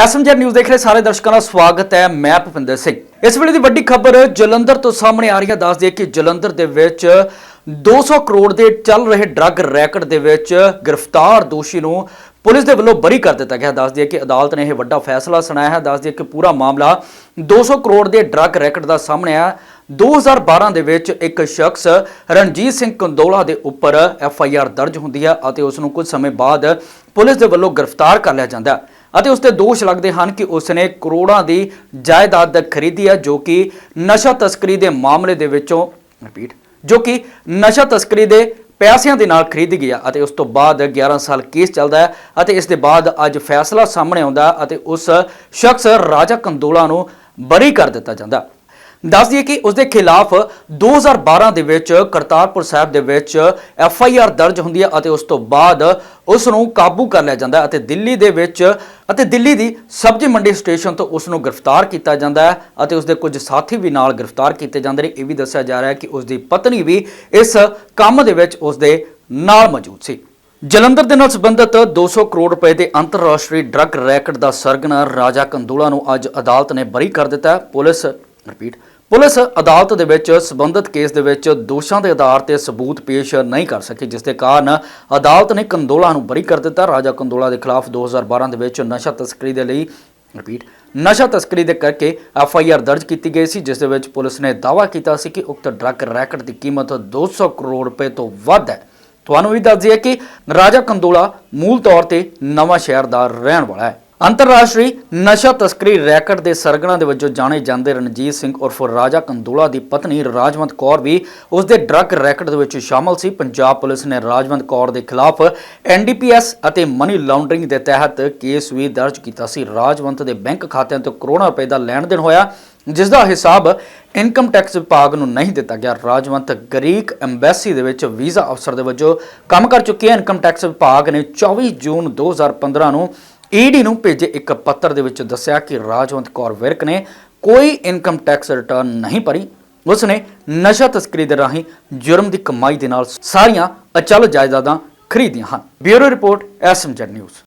SMG news ਦੇਖ ਰਹੇ ਸਾਰੇ ਦਰਸ਼ਕਾਂ ਦਾ ਸਵਾਗਤ ਹੈ, ਮੈਂ ਭੁਪਿੰਦਰ ਸਿੰਘ। ਇਸ ਵੇਲੇ ਦੀ ਵੱਡੀ ਖਬਰ ਜਲੰਧਰ ਤੋਂ ਸਾਹਮਣੇ ਆ ਰਹੀ ਹੈ ਦੱਸ ਦਈਏ ਕਿ ਜਲੰਧਰ ਦੇ ਵਿੱਚ 200 ਕਰੋੜ ਦੇ ਚੱਲ ਰਹੇ ਡਰੱਗ ਰੈਕਟ ਦੇ ਵਿੱਚ ਗ੍ਰਿਫਤਾਰ ਦੋਸ਼ੀ ਨੂੰ ਪੁਲਿਸ ਦੇ ਵੱਲੋਂ ਬਰੀ ਕਰ ਦਿੱਤਾ ਗਿਆ। ਦੱਸ ਦਈਏ ਕਿ ਅਦਾਲਤ ਨੇ ਇਹ ਵੱਡਾ ਫੈਸਲਾ ਸੁਣਾਇਆ ਹੈ। ਦੱਸ ਦਈਏ ਕਿ ਪੂਰਾ ਮਾਮਲਾ 200 ਕਰੋੜ ਦੇ ਡਰੱਗ ਰੈਕਟ ਦਾ ਸਾਹਮਣੇ ਆਇਆ 2012 ਦੇ ਵਿੱਚ ਇੱਕ ਸ਼ਖਸ ਰਣਜੀਤ ਸਿੰਘ ਕੰਦੋਲਾ ਦੇ ਉੱਪਰ ਐਫ ਆਈ ਆਰ ਦਰਜ ਹੁੰਦੀ ਹੈ ਅਤੇ ਉਸ ਨੂੰ ਕੁਝ ਸਮੇਂ ਬਾਅਦ ਪੁਲਿਸ ਦੇ ਵੱਲੋਂ ਗ੍ਰਿਫਤਾਰ ਕਰ ਲਿਆ ਜਾਂਦਾ ਹੈ। ਅਤੇ ਉਸ ਤੇ ਦੋਸ਼ ਲੱਗਦੇ ਹਨ ਕਿ ਉਸ ਨੇ ਕਰੋੜਾਂ ਦੀ ਜਾਇਦਾਦ ਖਰੀਦੀ ਹੈ, ਜੋ ਕਿ ਨਸ਼ਾ ਤਸਕਰੀ ਦੇ ਮਾਮਲੇ ਦੇ ਵਿੱਚੋਂ ਰਿਪੀਟ ਜੋ ਕਿ ਨਸ਼ਾ ਤਸਕਰੀ ਦੇ ਪੈਸਿਆਂ ਦੇ ਨਾਲ ਖਰੀਦ ਗਿਆ ਅਤੇ ਉਸ ਤੋਂ ਬਾਅਦ 11 ਸਾਲ ਕੇਸ ਚੱਲਦਾ ਹੈ ਅਤੇ ਇਸ ਦੇ ਬਾਅਦ ਅੱਜ ਫੈਸਲਾ ਸਾਹਮਣੇ ਆਉਂਦਾ ਅਤੇ ਉਸ ਸ਼ਖਸ ਰਾਜਾ ਕੰਦੋਲਾ ਨੂੰ ਬਰੀ ਕਰ ਦਿੱਤਾ ਜਾਂਦਾ ਦੱਸ ਦਈਏ ਕਿ ਉਸ ਦੇ ਖਿਲਾਫ 2012 ਦੇ ਵਿੱਚ ਕਰਤਾਰਪੁਰ ਸਾਹਿਬ ਦੇ ਵਿੱਚ ਐਫ ਆਈ ਆਰ ਦਰਜ ਹੁੰਦੀ ਹੈ ਅਤੇ ਉਸ ਤੋਂ ਬਾਅਦ ਉਸ ਨੂੰ ਕਾਬੂ ਕਰ ਲਿਆ ਜਾਂਦਾ ਹੈ ਅਤੇ ਦਿੱਲੀ ਦੇ ਵਿੱਚ ਅਤੇ ਦਿੱਲੀ ਦੀ ਸਬਜ਼ੀ ਮੰਡੀ ਸਟੇਸ਼ਨ ਤੋਂ ਉਸ ਨੂੰ ਗ੍ਰਿਫਤਾਰ ਕੀਤਾ ਜਾਂਦਾ ਹੈ ਅਤੇ ਉਸ ਦੇ ਕੁਝ ਸਾਥੀ ਵੀ ਨਾਲ ਗ੍ਰਿਫਤਾਰ ਕੀਤੇ ਜਾਂਦੇ ਨੇ। ਇਹ ਵੀ ਦੱਸਿਆ ਜਾ ਰਿਹਾ ਹੈ ਕਿ ਉਸ ਦੀ ਪਤਨੀ ਵੀ ਇਸ ਕੰਮ ਦੇ ਵਿੱਚ ਉਸ ਦੇ ਨਾਲ ਮੌਜੂਦ ਸੀ। ਜਲੰਧਰ ਦੇ ਨਾਲ ਸੰਬੰਧਿਤ 200 ਕਰੋੜ ਰੁਪਏ ਦੇ ਅੰਤਰਰਾਸ਼ਟਰੀ ਡਰੱਗ ਰੈਕਟ ਦਾ ਸਰਗਨਾ ਰਾਜਾ ਕੰਦੂਲਾ ਨੂੰ ਅੱਜ ਅਦਾਲਤ ਨੇ ਬਰੀ ਕਰ ਦਿੱਤਾ ਪੁਲਿਸ ਰਿਪੀਟ ਪੁਲਿਸ ਅਦਾਲਤ ਦੇ ਵਿੱਚ ਸਬੰਧਤ ਕੇਸ ਦੇ ਵਿੱਚ ਦੋਸ਼ਾਂ ਦੇ ਆਧਾਰ ਤੇ ਸਬੂਤ ਪੇਸ਼ ਨਹੀਂ ਕਰ ਸਕੀ, ਜਿਸ ਦੇ ਕਾਰਨ ਅਦਾਲਤ ਨੇ ਕੰਦੋਲਾ ਨੂੰ ਬਰੀ ਕਰ ਦਿੱਤਾ। ਰਾਜਾ ਕੰਦੋਲਾ ਦੇ ਖਿਲਾਫ 2012 ਦੇ ਵਿੱਚ ਨਸ਼ਾ ਤਸਕਰੀ ਦੇ ਲਈ ਰਿਪੀਟ ਨਸ਼ਾ ਤਸਕਰੀ ਦੇ ਕਰਕੇ ਐਫ ਆਈ ਆਰ ਦਰਜ ਕੀਤੀ ਗਈ ਸੀ, ਜਿਸ ਦੇ ਵਿੱਚ ਪੁਲਿਸ ਨੇ ਦਾਅਵਾ ਕੀਤਾ ਸੀ ਕਿ ਉਕਤ ਡਰੱਗ ਰੈਕਟ ਦੀ ਕੀਮਤ 200 ਕਰੋੜ ਰੁਪਏ ਤੋਂ ਵੱਧ ਹੈ। ਤੁਹਾਨੂੰ ਵੀ ਦੱਸ ਦਈਏ ਕਿ ਰਾਜਾ ਕੰਦੋਲਾ ਮੂਲ ਤੌਰ ਤੇ ਨਵਾਂ ਸ਼ਹਿਰ ਦਾ ਰਹਿਣ ਵਾਲਾ ਹੈ। ਅੰਤਰਰਾਸ਼ਟਰੀ ਨਸ਼ਾ ਤਸਕਰੀ ਰੈਕਟ ਦੇ ਸਰਗਣਾ ਦੇ ਵਜੋਂ ਜਾਣੇ ਜਾਂਦੇ ਰਣਜੀਤ ਸਿੰਘ ਉਰਫ ਰਾਜਾ ਕੰਦੋਲਾ ਦੀ ਪਤਨੀ ਰਾਜਵੰਤ ਕੌਰ ਵੀ ਉਸ ਦੇ ਡਰੱਗ ਰੈਕਟ ਦੇ ਵਿੱਚ ਸ਼ਾਮਲ ਸੀ। ਪੰਜਾਬ ਪੁਲਿਸ ਨੇ ਰਾਜਵੰਤ ਕੌਰ ਦੇ ਖਿਲਾਫ ਐਨਡੀਪੀਐਸ ਅਤੇ ਮਨੀ ਲਾਂਡਰਿੰਗ ਦੇ ਤਹਿਤ ਕੇਸ ਵੀ ਦਰਜ ਕੀਤਾ ਸੀ। ਰਾਜਵੰਤ ਦੇ ਬੈਂਕ ਖਾਤਿਆਂ ਤੋਂ ਕਰੋੜਾਂ ਰੁਪਏ ਦਾ ਲੈਣ ਦੇਣ ਹੋਇਆ, ਜਿਸ ਦਾ ਹਿਸਾਬ ਇਨਕਮ ਟੈਕਸ ਵਿਭਾਗ ਨੂੰ ਨਹੀਂ ਦਿੱਤਾ ਗਿਆ। ਰਾਜਵੰਤ ਗ੍ਰੀਕ ਐਮਬੈਸੀ ਦੇ ਵਿੱਚ ਵੀਜ਼ਾ ਅਫਸਰ ਦੇ ਵਜੋਂ ਕੰਮ ਕਰ ਚੁੱਕੇ ਹੈ। ਇਨਕਮ ਟੈਕਸ ਵਿਭਾਗ ਨੇ 24 ਜੂਨ 2015 ਨੂੰ ਈਡੀ ਨੂੰ ਭੇਜੇ ਇੱਕ ਪੱਤਰ ਦੇ ਵਿੱਚ ਦੱਸਿਆ ਕਿ ਰਾਜਵੰਤ ਕੌਰ ਵਿਰਕ ਨੇ ਕੋਈ ਇਨਕਮ ਟੈਕਸ ਰਿਟਰਨ ਨਹੀਂ ਭਰੀ। ਉਸ ਨੇ ਨਸ਼ਾ ਤਸਕਰੀ ਦੇ ਰਾਹੀਂ ਜੁਰਮ ਦੀ ਕਮਾਈ ਦੇ ਨਾਲ ਸਾਰੀਆਂ ਅਚਲ ਜਾਇਦਾਦਾਂ ਖਰੀਦੀਆਂ ਹਨ। Bureau report S M Z news.